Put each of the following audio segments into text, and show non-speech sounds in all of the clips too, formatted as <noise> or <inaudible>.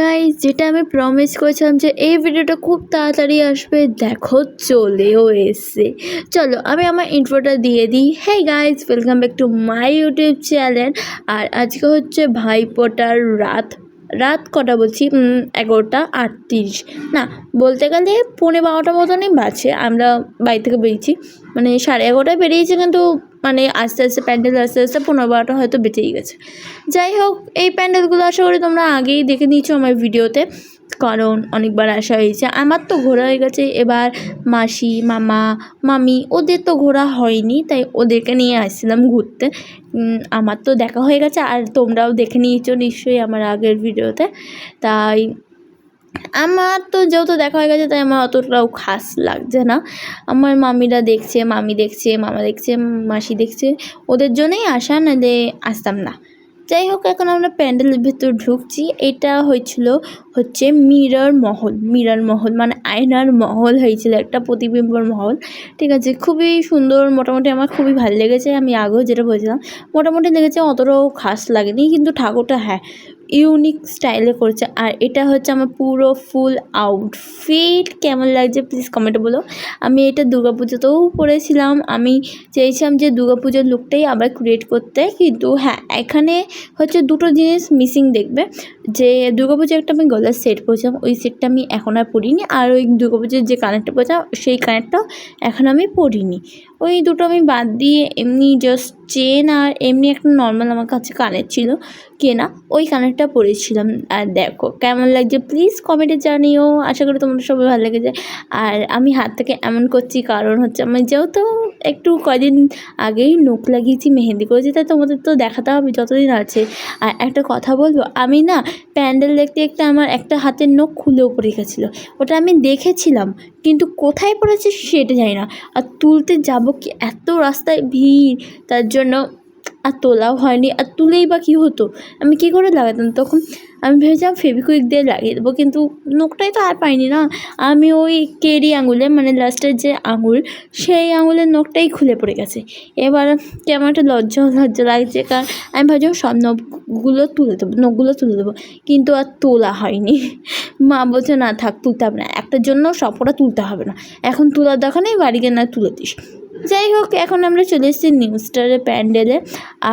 Guys যেটা আমি promise করেছিলাম যে এই ভিডিওটা খুব তাড়াতাড়ি আসবে, দেখো চলেও এসছে। চলো, আমি আমার ইন্ট্রোটা দিয়ে দিই। হ্যাঁ guys welcome back to my YouTube channel আর আজকে হচ্ছে ভাইপোটার রাত। রাত কটা বলছি? এগারোটা আটত্রিশ। না, বলতে গেলে পৌনে বারোটা মতনই বাজে আমরা বাড়ি থেকে বেরিয়েছি। মানে সাড়ে এগারোটায় বেরিয়েছি কিন্তু মানে আস্তে আস্তে প্যান্ডেল, আস্তে আস্তে পনেরো বারোটা হয়তো বেঁচেই গেছে। যাই হোক, এই প্যান্ডেলগুলো আশা করি তোমরা আগেই দেখে নিয়েছো আমার ভিডিওতে। কারণ অনেকবার আসা হয়েছে। আমার তো ঘোরা হয়ে গেছে। এবার মাসি, মামা, মামি, ওদের তো ঘোরা হয়নি, তাই ওদেরকে নিয়ে আসছিলাম ঘুরতে। আমার তো দেখা হয়ে গেছে আর তোমরাও দেখে নিয়েছো নিশ্চয়ই আমার আগের ভিডিওতে। তাই আমার তো যেহেতু দেখা হয়ে গেছে, তাই আমার অতটাও খাস লাগছে না। আমার মামিরা দেখছে, মামি দেখছে, মামা দেখছে, মাসি দেখছে। ওদের জন্যই আসা নাহলে আসতাম না। যাই হোক এখন আমরা প্যান্ডেলের ভেতর ঢুকছি। এটা হয়েছিল হচ্ছে মিরর মহল। মিরর মহল মানে আয়নার মহল হয়েছিল, একটা প্রতিবিম্বর মহল। ঠিক আছে, খুবই সুন্দর, মোটামুটি আমার খুবই ভালো লেগেছে। আমি আগেও যেটা বলছিলাম, মোটামুটি লেগেছে, অতটাও খাস লাগেনি, কিন্তু ঠাকুরটা হ্যাঁ ইউনিক স্টাইলে করছে। আর এটা হচ্ছে আমার পুরো ফুল আউটফিট কেমন লাগছে প্লিজ কমেন্টে বলো। আমি এটা দুর্গাপুজোতেও পরেছিলাম। আমি চেয়েছিলাম যে দুর্গাপুজোর লুকটাই আবার ক্রিয়েট করতে। কিন্তু হ্যাঁ এখানে হচ্ছে দুটো জিনিস মিসিং দেখবে। যে দুর্গাপুজো একটা আমি গলার সেট পরেছিলাম। ওই সেটটা আমি এখন আর পরিনি। আর ওই দুর্গাপুজোর যে কানেরটা পরেছিলাম, সেই কানেরটাও এখন আমি পরিনি। ওই দুটো আমি বাদ দিয়ে এমনি জাস্ট চেন আর এমনি একটা নর্মাল আমার কাছে কানের ছিল, কেনা, ওই কানেরটা পরেছিলাম। আর দেখো, কেমন লাগছে? প্লিজ কমেন্টে জানিও। আশা করি তোমাদের সবাই ভালো লেগেছে। আর আমি হাত থেকে এমন করছি কারণ হচ্ছে আমি যেহেতু একটু কদিন আগেই নখ লাগিয়েছি, মেহেন্দি করেছি, তাই তোমাদের তো দেখাতে হবে, যতদিন আছে। আর একটা কথা বলব, আমি না প্যান্ডেল দেখতে দেখতে আমার একটা হাতের নখ খুলেও পড়ে গেছিল। ওটা আমি দেখেছিলাম কিন্তু কোথায় পড়েছে সেটা জানি না। আর তুলতে যাব কি এত রাস্তায় ভিড়, তার জন্য আর তোলাও হয়নি আর তুলেই বা কী হতো? আমি কী করে লাগাতাম তখন? আমি ভেবেছিলাম ফেভিকুইক দিয়ে লাগিয়ে দেবো, কিন্তু নখটাই তো আর পাইনি না। আমি ওই কেরি আঙুলে মানে লাস্টের যে আঙুল, সেই আঙুলের নখটাই খুলে পড়ে গেছে। এবার কেমন একটা লজ্জা লজ্জা লাগছে, কারণ আমি ভাবছিলাম সব নখগুলো তুলে দেবো, নখগুলো তুলে দেবো, কিন্তু আর তোলা হয়নি। মা বলছে, না থাক, তুলতে হবে না, একটার জন্য সবটা তুলতে হবে না। এখন তোলার দেখা নেই, বাড়ি গিয়ে না তুলে দিস। যাই হোক, এখন আমরা চলে এসেছি নিউ স্টারের প্যান্ডেলে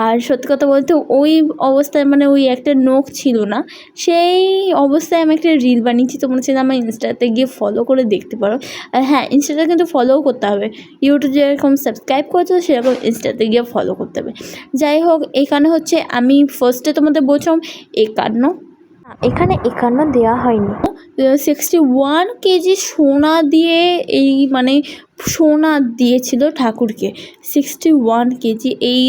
আর সত্যি কথা বলতে, ওই অবস্থায় মানে ওই একটা নখ ছিল না। সেই অবস্থায় আমি একটা রিল বানিয়েছি, তোমরা চাইলে আমার ইনস্টাতে গিয়ে ফলো করে দেখতে পারো। আর হ্যাঁ ইনস্টাতে কিন্তু ফলোও করতে হবে। ইউটিউবে যেরকম সাবস্ক্রাইব করছ, সেরকম ইনস্টাতে গিয়ে ফলো করতে হবে। যাই হোক, এখানে হচ্ছে আমি ফার্স্টে তোমাদের বলছিলাম, একান্ন। এখানে একান্ন দেওয়া হয়নি। সিক্সটি ওয়ান কেজি সোনা দিয়ে এই মানে সোনা দিয়েছিল ঠাকুরকে সিক্সটি ওয়ান কেজি। এই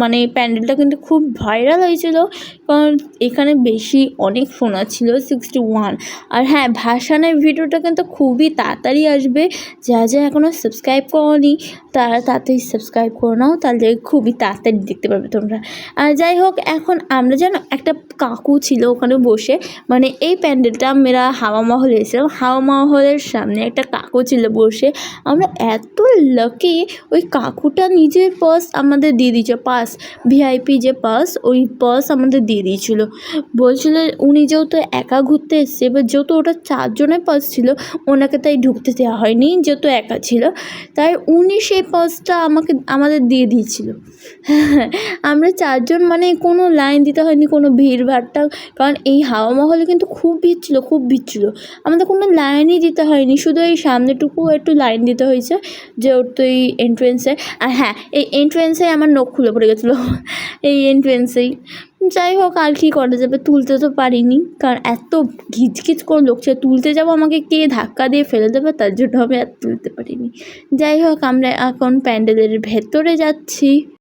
মানে প্যান্ডেলটা কিন্তু খুব ভাইরাল হয়েছিল, কারণ এখানে বেশি অনেক সোনা ছিল সিক্সটি ওয়ান আর হ্যাঁ ভাসানের ভিডিওটা কিন্তু খুবই তাড়াতাড়ি আসবে। যা যা এখনও সাবস্ক্রাইব করনি, তারা তাড়াতাড়ি সাবস্ক্রাইব করে নাও, তাহলে খুবই তাড়াতাড়ি দেখতে পারবে তোমরা। আর যাই হোক, এখন আমরা যেন একটা কাকু ছিল ওখানে বসে মানে এই প্যান্ডেলটা আমরা হাওয়া মহল এসেছিলাম। হাওয়া মহলের সামনে একটা কাকু ছিল বসে। আমরা এত লাকি ওই কাকুটা নিজের পাস আমাদের দিয়ে দিয়েছে পাস ভিআইপি যে পাস ওই পাস আমাদের দিয়ে দিয়েছিল। বলছিল উনি যেহেতু একা ঘুরতে এসছে, এবার যেহেতু ওটা চারজনের পাস ছিল, ওনাকে তাই ঢুকতে দেওয়া হয়নি, যেহেতু একা ছিল, তাই উনি সেই পাসটা আমাকে, আমাদের দিয়ে দিয়েছিল। <laughs> আমরা চারজন মানে কোনো লাইন দিতে হয়নি, কোনো ভিড় ভাড়টা কারণ এই হাওয়া মহলে কিন্তু খুব ভিড় ছিল, খুব ভিড় ছিল। আমাদের কোনো লাইনই দিতে হয়নি, শুধু এই সামনেটুকু একটু লাইন দিতে হয়েছে যেহেতু এই এন্ট্রেন্সে আর হ্যাঁ এই এন্ট্রেন্সে আমার নখ খুলে পড়ে গেছিল। এই এন্ট্রেন্সেই যাই হোক, আর কী করা যাবে? তুলতে তো পারিনি। কারণ এত ঘিচকিচ করে লোক ছিল। তুলতে যাব আমাকে কে ধাক্কা দিয়ে ফেলে দেবে? তার জন্য আমি আর তুলতে পারিনি। যাই হোক, আমরা এখন প্যান্ডেলের ভেতরে যাচ্ছি।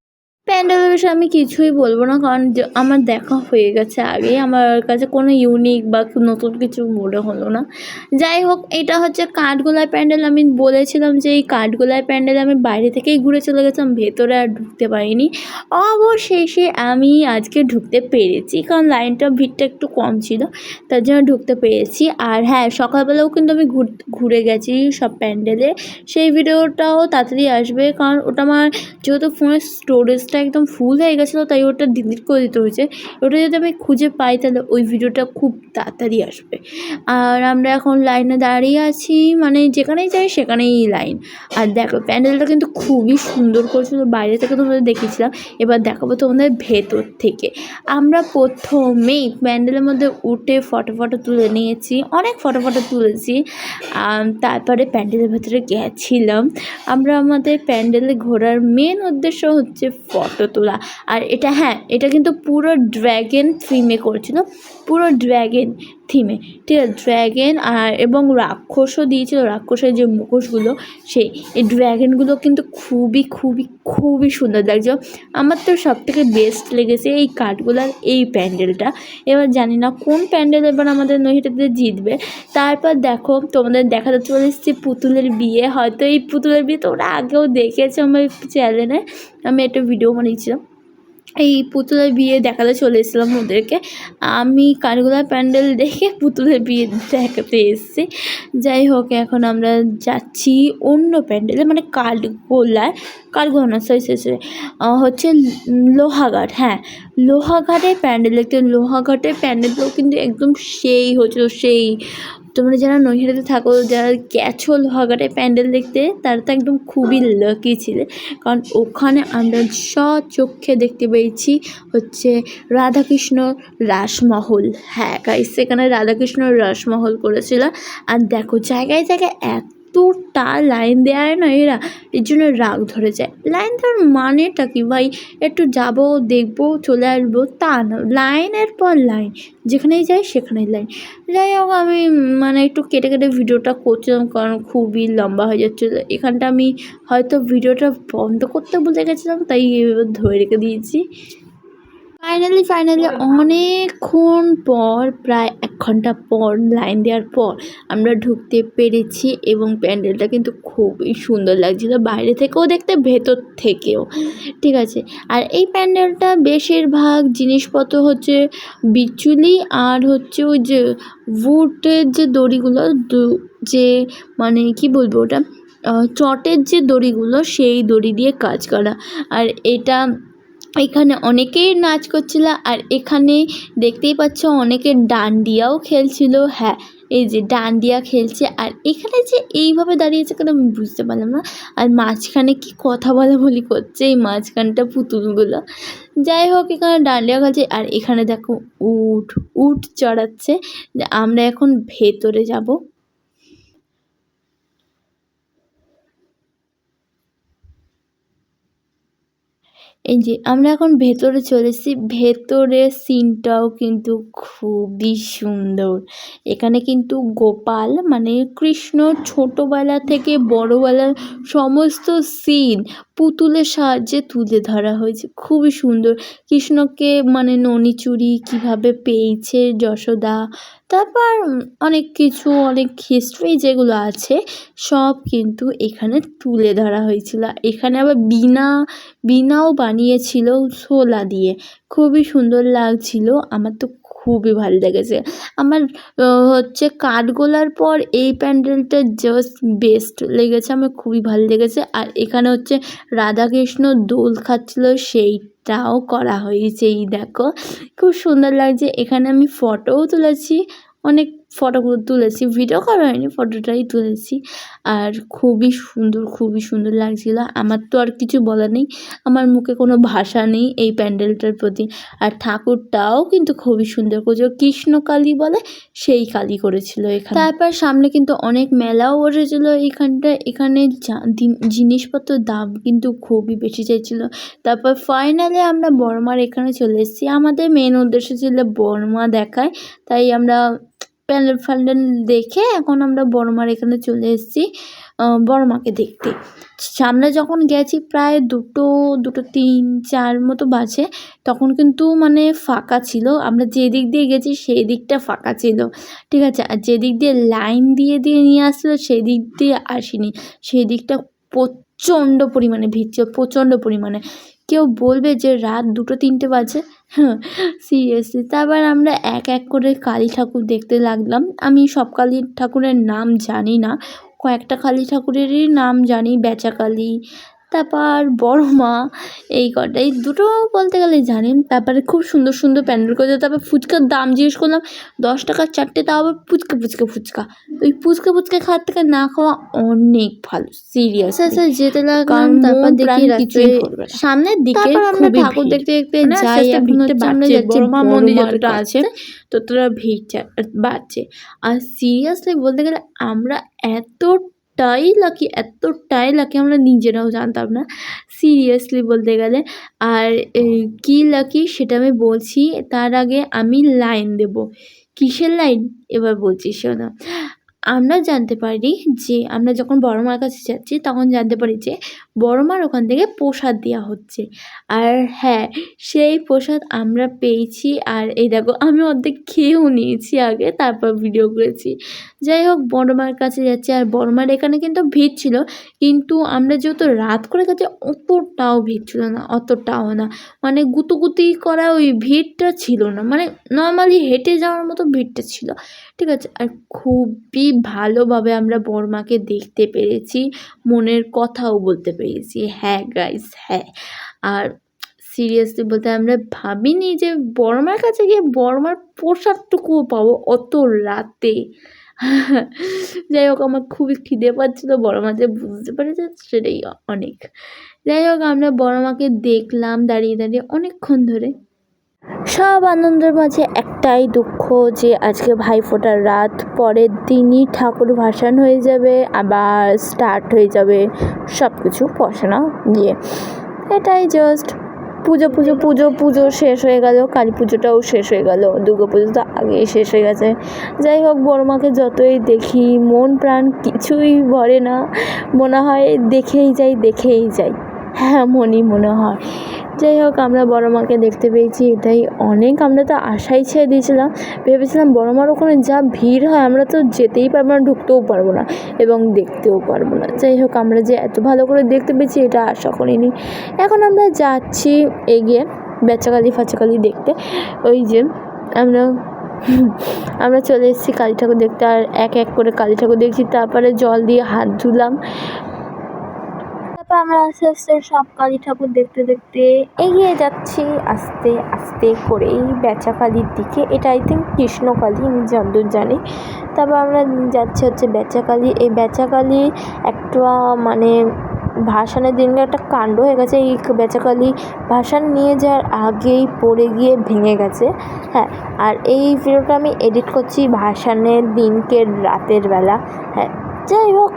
প্যান্ডেলের বিষয়ে আমি কিছুই বলব না, কারণ আমার দেখা হয়ে গেছে আগে, আমার কাছে কোনো ইউনিক বা নতুন কিছু মনে হলো না। যাই হোক, এটা হচ্ছে কাঠগোলার প্যান্ডেল। আমি বলেছিলাম যে এই কাঠগোলার প্যান্ডেল আমি বাইরে থেকেই ঘুরে চলে গেছিলাম, ভেতরে আর ঢুকতে পারিনি। অবশেষে আমি আজকে ঢুকতে পেরেছি, কারণ লাইনটা ভিড়টা একটু কম ছিল, তার জন্য ঢুকতে পেরেছি। আর হ্যাঁ সকালবেলাও কিন্তু আমি ঘুর, ঘুরে গেছি সব প্যান্ডেলে। সেই ভিডিওটাও তাড়াতাড়ি আসবে, কারণ ওটা আমার যেহেতু ফোনের স্টোরেজটা স্টোরেজটা একদম ফুল হয়ে গেছিল, তাই ওটা ডিলিট করে দিতে হয়েছে। ওটা যদি আমি খুঁজে পাই, তাহলে ওই ভিডিওটা খুব তাড়াতাড়ি আসবে। আর আমরা এখন লাইনে দাঁড়িয়ে আছি মানে যেখানেই যাই সেখানেই লাইন আর দেখো, প্যান্ডেলটা কিন্তু খুবই সুন্দর করেছিল, বাইরে থেকে তোমাদের দেখেছিলাম এবার দেখাবো তোমাদের ভেতর থেকে। আমরা প্রথমেই প্যান্ডেলের মধ্যে উঠে ফটো ফটো তুলে নিয়েছি, অনেক ফটো ফটো তুলেছি। তারপরে প্যান্ডেলের ভেতরে গেছিলাম। আমরা আমাদের প্যান্ডেলে ঘোরার মেন উদ্দেশ্য হচ্ছে ফটো তোলা আর এটা হ্যাঁ এটা কিন্তু পুরো ড্র্যাগন থিমে করেছিল পুরো ড্র্যাগন থিমে। ঠিক আছে ড্র্যাগন আর এবং রাক্ষসও দিয়েছিল, রাক্ষসের যে মুখোশগুলো, সেই। এই ড্র্যাগনগুলো কিন্তু খুবই খুবই খুবই সুন্দর লাগছে আমার তো সব থেকে বেস্ট লেগেছে এই কাঠগুলার এই প্যান্ডেলটা। এবার জানি না কোন প্যান্ডেল এবার আমাদের নহিটাতে জিতবে। তারপর দেখো, তোমাদের দেখাতে চলে এসেছি পুতুলের বিয়ে। হয়তো এই পুতুলের বিয়ে তোমরা আগেও দেখেছ আমার চ্যানেলে আমি একটা ভিডিও বানিয়েছিলাম। এই পুতুলের বিয়ে দেখাতে চলে এসেছিলাম ওদেরকে। আমি কাঠগোলা প্যান্ডেল দেখে পুতুলের বিয়ে দেখাতে এসেছি। যাই হোক, এখন আমরা যাচ্ছি অন্য প্যান্ডেলে মানে কাঠগোলায় কাঠগোলা না সরি সরি সরি হচ্ছে লোহাঘাট হ্যাঁ। লোহাঘাটের প্যান্ডেল দেখতে লোহাঘাটের প্যান্ডেলটাও কিন্তু একদম সেই হচ্ছিল, সেই তোমরা যারা নৈহাটিতে থাকো, যারা গেছো লোহাঘাটে প্যান্ডেল দেখতে, তারা তো একদম খুবই লাকি ছিলে। কারণ ওখানে আমরা স্বচক্ষে দেখতে পেয়েছি হচ্ছে রাধাকৃষ্ণ রাসমহল। হ্যাঁ গাইস সেখানে রাধাকৃষ্ণ রাসমহল করেছিল। আর দেখো, জায়গায় জায়গায় এতটা লাইন দেয় না এরা, এর জন্য রাগ ধরে যায়। লাইন দেওয়ার মানেটা কি ভাই? একটু যাব, দেখব, চলে আসব, তা না। লাইনের পর লাইন যেখানেই যাই সেখানেই লাইন যাই হোক, আমি মানে একটু কেটে কেটে ভিডিওটা করছিলাম কারণ খুবই লম্বা হয়ে যাচ্ছিল এখানটা আমি হয়তো ভিডিওটা বন্ধ করতে ভুলে গেছিলাম, তাই ধরে রেখে দিয়েছি। ফাইনালি ফাইনালি অনেকক্ষণ পর প্রায় এক ঘণ্টা পর লাইন দেওয়ার পর আমরা ঢুকতে পেরেছি এবং প্যান্ডেলটা কিন্তু খুবই সুন্দর লাগছিল বাইরে থেকেও দেখতে ভেতর থেকেও। ঠিক আছে আর এই প্যান্ডেলটা বেশিরভাগ জিনিসপত্র হচ্ছে বিচুলি আর হচ্ছে ওই যে উডের যে দড়িগুলো দু- যে মানে কি বলব ওটা চটের যে দড়িগুলো সেই দড়ি দিয়ে কাজ করা। আর এটা এখানে অনেকেই নাচ করছিল আর এখানে দেখতেই পাচ্ছ অনেকে ডান্ডিয়াও খেলছিল। হ্যাঁ এই যে ডান্ডিয়া খেলছে আর এখানে যে এইভাবে দাঁড়িয়েছে কেন আমি বুঝতে পারলাম না। আর মাঝখানে কি কথা বলা বলি করছে এই মাঝখানটা পুতুলগুলো। যাই হোক, এখানে ডান্ডিয়া খেলছে আর এখানে দেখো উট উট চড়াচ্ছে। আমরা এখন ভেতরে যাব। এই যে, আমরা এখন ভেতরে চলেছি ভেতরের সিনটাও কিন্তু খুবই সুন্দর। এখানে কিন্তু গোপাল মানে কৃষ্ণ ছোটোবেলা থেকে বড়োবেলার সমস্ত সিন পুতুলের সাহায্যে তুলে ধরা হয়েছে। খুবই সুন্দর। কৃষ্ণকে মানে ননিচুরি কীভাবে পেয়েছে যশোদা তারপর অনেক কিছু, অনেক হিস্ট্রি যেগুলো আছে, সব কিন্তু এখানে তুলে ধরা হয়েছিল। এখানে আবার বিনা, বিনাও বানিয়েছিল শোলা দিয়ে। খুবই সুন্দর লাগছিল, আমার তো খুবই ভালো লেগেছে। আমার হচ্ছে কাঠগোলার পর এই প্যান্ডেলটা জাস্ট বেস্ট লেগেছে, আমার খুবই ভালো লেগেছে। আর এখানে হচ্ছে রাধাকৃষ্ণ দোল খাচ্ছিল, সেইটাও করা হয়েছে, এই দেখো। খুব সুন্দর লাগছে, এখানে আমি ফটোও তুলেছি। অনেক ফটো তুলেছি ভিডিও করা হয়নি ফটোটাই তুলেছি। আর খুবই সুন্দর খুবই সুন্দর লাগছিল। আমার তো আর কিছু বলার নেই, আমার মুখে কোনো ভাষা নেই এই প্যান্ডেলটার প্রতি। আর ঠাকুরটাও কিন্তু খুবই সুন্দর করেছিল, কৃষ্ণ কালী বলে সেই কালী করেছিল এখানে। তারপর সামনে কিন্তু অনেক মেলাও বসেছিল এইখানটা। এখানে জিনিসপত্রের দাম কিন্তু খুবই বেশি চাইছিল। তারপর ফাইনালে আমরা বর্মার এখানে চলে এসেছি। আমাদের মেন উদ্দেশ্য ছিল বর্মা দেখায়, তাই আমরা প্যান্ডেল ফ্যান্ডেল দেখে এখন আমরা বড়মার এখানে চলে এসেছি বড়মাকে দেখতে। সামনে যখন গেছি প্রায় দুটো দুটো তিন, চার মতো বাজে, তখন কিন্তু মানে ফাঁকা ছিল। আমরা যে দিক দিয়ে গেছি সেই দিকটা ফাঁকা ছিল। ঠিক আছে? আর যে দিক দিয়ে লাইন দিয়ে দিয়ে নিয়ে আসছিল সেই দিক দিয়ে আসেনি। সেই দিকটা প্রচণ্ড পরিমাণে ভিড় ছিল, প্রচণ্ড পরিমাণে। কেউ বলবে যে রাত দুটো, তিনটে বাজে। হ্যাঁ সিরিয়াসলি তারপর আমরা এক এক করে কালী ঠাকুর দেখতে লাগলাম। আমি সব কালী ঠাকুরের নাম জানি না। কয়েকটা কালী ঠাকুরেরই নাম জানি। বেচা কালী তারপর বড় মা এই কটাই দুটো বলতে গেলে জানেন তারপরে খুব সুন্দর সুন্দর প্যান্ডেল করেছে তারপর ফুচকার দাম জিজ্ঞেস করলাম দশ টাকার চারটে তাও আবার ফুচকা ফুচকা ফুচকা। ওই ফুচকা ফুচকা খাওয়ার থেকে না খাওয়া অনেক ভালো সিরিয়াস আচ্ছা, আচ্ছা, যেতে লাগলাম, তারপর দেখি কিছুই রাস্তায় সামনের দিকে আমরা ঠাকুর দেখতে দেখতে মানে যাই এখন হচ্ছে আমরা যাচ্ছি মা মন্দির যতটা আছে কাছে। ততটা ভিড় বাড়ছে। আর সিরিয়াসলি বলতে গেলে আমরা এতটাই লাকি এতটাই লাকি আমরা নিজেরাও জানতাম না। সিরিয়াসলি বলতে গেলে। আর কি লাকি সেটা আমি বলছি, তার আগে আমি লাইন দেব। কিসের লাইন এবার বলছি, শোনো। আমরা জানতে পারি যে, আমরা যখন বড় মার কাছে যাচ্ছি, তখন জানতে পারি যে, বড় মার ওখান থেকে প্রসাদ দেওয়া হচ্ছে। আর হ্যাঁ সেই প্রসাদ আমরা পেয়েছি আর এই দেখো, আমি অর্ধেক খেয়েও নিয়েছি আগে, তারপর ভিডিও করেছি। যাই হোক, বড় মার কাছে যাচ্ছি আর বড় মার এখানে কিন্তু ভিড় ছিল, কিন্তু আমরা যেহেতু রাত করে গেছি, অতটাও ভিড় ছিল না, অতটাও না। মানে গুতুগুতি করা ওই ভিড়টা ছিল না মানে নর্মালি হেঁটে যাওয়ার মতো ভিড়টা ছিল। ঠিক আছে, আর খুবই ভালোভাবে আমরা বড় মাকে দেখতে পেরেছি, মনের কথাও বলতে পেরেছি। হ্যাঁ গাইস হ্যাঁ। আর সিরিয়াসলি বলতে আমরা ভাবিনি যে বড়মার কাছে গিয়ে বড়মার প্রসাদটুকুও পাবো অত রাতে। যাই হোক, আমার খুবই খিদে পাচ্ছিল বড় মা যে বুঝতে পেরেছে সেটাই অনেক। যাই হোক, আমরা বড় মাকে দেখলাম দাঁড়িয়ে দাঁড়িয়ে অনেকক্ষণ ধরে। সব আনন্দের মাঝে একটাই দুঃখ যে আজকে ভাইফোঁটার রাত, পরের দিনই ঠাকুর ভাসান হয়ে যাবে, আবার স্টার্ট হয়ে যাবে সব কিছু পড়াশোনা দিয়ে। এটাই জাস্ট পুজো পুজো পুজো পুজো শেষ হয়ে গেল, কালী পুজোটাও শেষ হয়ে গেল, দুর্গা পুজো তো আগেই শেষ হয়ে গেছে। যাই হোক, বড় মাকে যতই দেখি, মন, প্রাণ কিছুই ভরে না, মনে হয় দেখেই যাই দেখেই যাই। হ্যাঁ মনই মনে হয়। যাই হোক, আমরা বড় মাকে দেখতে পেয়েছি এটাই অনেক আমরা তো আশাই ছেড়ে দিয়েছিলাম। ভেবেছিলাম বড় মার ওখানে যা ভিড় হয়, আমরা তো যেতেই পারব না, ঢুকতেও পারব না এবং দেখতেও পারব না। যাই হোক, আমরা যে এত ভালো করে দেখতে পেয়েছি, এটা আশা করিনি। এখন আমরা যাচ্ছি এগিয়ে বেচাকালি ফাচাকালি দেখতে। ওই যে আমরা আমরা চলে এসেছি কালী ঠাকুর দেখতে, আর এক এক করে কালী ঠাকুর দেখছি, তারপরে জল দিয়ে হাত ধুলাম। আমরা আস্তে আস্তে সব কালী ঠাকুর দেখতে দেখতে এগিয়ে যাচ্ছি আস্তে আস্তে করে করেই বেচাকালির দিকে। এটা আই থিঙ্ক কৃষ্ণকালী আমি যতদূর জানি। তারপর আমরা যাচ্ছি হচ্ছে বেচাকালী এই বেচাকালী একটা মানে ভাসানের দিনকে একটা কাণ্ড হয়ে গেছে। এই বেচাকালী ভাসান নিয়ে যাওয়ার আগেই পড়ে গিয়ে ভেঙে গেছে। হ্যাঁ আর এই ভিডিওটা আমি এডিট করছি ভাসানের দিনকে রাতের বেলা। হ্যাঁ যাই হোক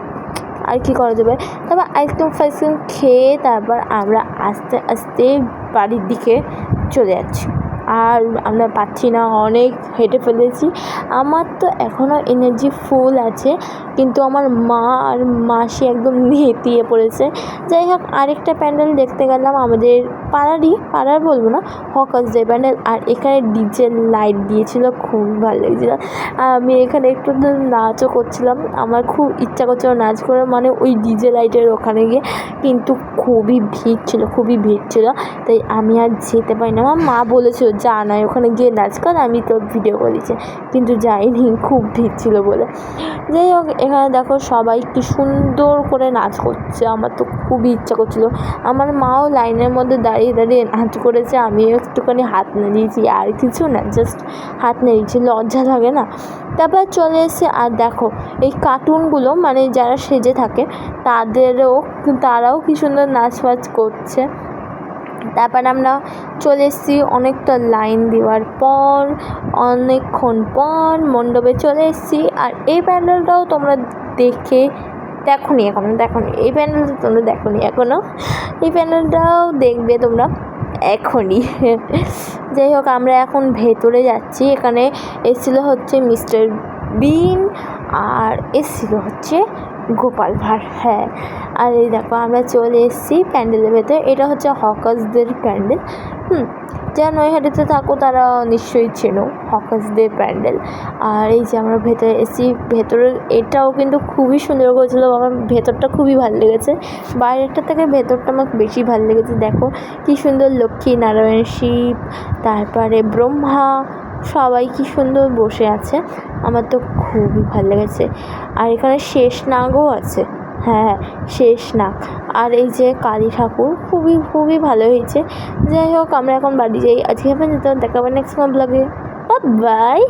আর কি করা যাবে? তারপর আইসক্রিম ফাইসক্রিম খেয়ে তারপর আমরা আস্তে আস্তে বাড়ির দিকে চলে যাচ্ছি। আর আমরা পাচ্ছি না, অনেক হেঁটে ফেলেছি। আমার তো এখনও এনার্জি ফুল আছে, কিন্তু আমার মা আর মাসি একদম নেতিয়ে পড়েছে। যাই হোক, আরেকটা প্যান্ডেল দেখতে গেলাম আমাদের পাড়ারই, পাড়ার বলব না হকার্সদের প্যান্ডেল। আর এখানে ডিজে লাইট দিয়েছিল, খুব ভালো লেগেছিলো। আমি এখানে একটু নাচও করছিলাম, আমার খুব ইচ্ছা করছিল নাচ করে মানে ওই ডিজে লাইটের ওখানে গিয়ে কিন্তু খুবই ভিড় ছিল, খুবই ভিড় ছিল। তাই আমি আর যেতে পারি না আমার মা বলেছিল যা নয়, ওখানে গিয়ে নাচ কর, আমি তো ভিডিও করেছি কিন্তু যাইনি, খুব ভিড় ছিল বলে। যাই হোক, এখানে দেখো সবাই কি সুন্দর করে নাচ করছে, আমার তো খুবই ইচ্ছা করছিল। আমার মাও লাইনের মধ্যে দাঁড়িয়ে দাঁড়িয়ে নাচ করেছে, আমিও একটুখানি হাত নেড়িয়েছি, আর কিছু না জাস্ট হাত নেড়িয়েছি, লজ্জা লাগে না। তারপর চলে এসে, আর দেখো, এই কার্টুনগুলো মানে যারা সেজে থাকে, তাদেরও, তারাও কি সুন্দর নাচ ফাচ করছে। তারপর আমরা চলে এসেছি অনেকটা লাইন দেওয়ার পর, অনেকক্ষণ পর মণ্ডপে চলে এসেছি। আর এই প্যান্ডেলটাও তোমরা দেখে দেখো নি এখনও দেখো নি এই প্যান্ডেলটা তোমরা দেখো নি এখনও এই প্যান্ডেলটাও দেখবে তোমরা এখনই। যাই হোক, আমরা এখন ভেতরে যাচ্ছি। এখানে এসেছিল হচ্ছে মিস্টার বিন, আর এসেছিল হচ্ছে গোপাল ভাঁড় হ্যাঁ। আর এই দেখো, আমরা চলে এসেছি প্যান্ডেলের ভেতরে। এটা হচ্ছে হকার্সদের প্যান্ডেল। হুম, যারা নৈহাটিতে থাকো, তারা নিশ্চয়ই চেনো হকার্সদের প্যান্ডেল। আর এই যে আমরা ভেতরে এসেছি, ভেতরের এটাও কিন্তু খুবই সুন্দর করেছিল। আমার ভেতরটা খুবই ভালো লেগেছে। বাইরেরটা থেকে ভেতরটা আমার বেশি ভালো লেগেছে। দেখো, কী সুন্দর লক্ষ্মী নারায়ণ শিব, তারপরে ব্রহ্মা সবাই কি সুন্দর বসে আছে। আমার তো খুবই ভালো লেগেছে। আর এখানে শেষ নাগও আছে। হ্যাঁ শেষ নাগ। আর এই যে কালী ঠাকুর, খুবই খুবই ভালো হয়েছে। যাই হোক, আমরা এখন বাড়ি যাই। আজকে পর্যন্ত যেতে দেখাবেন নেক্সট ব্লগে বাই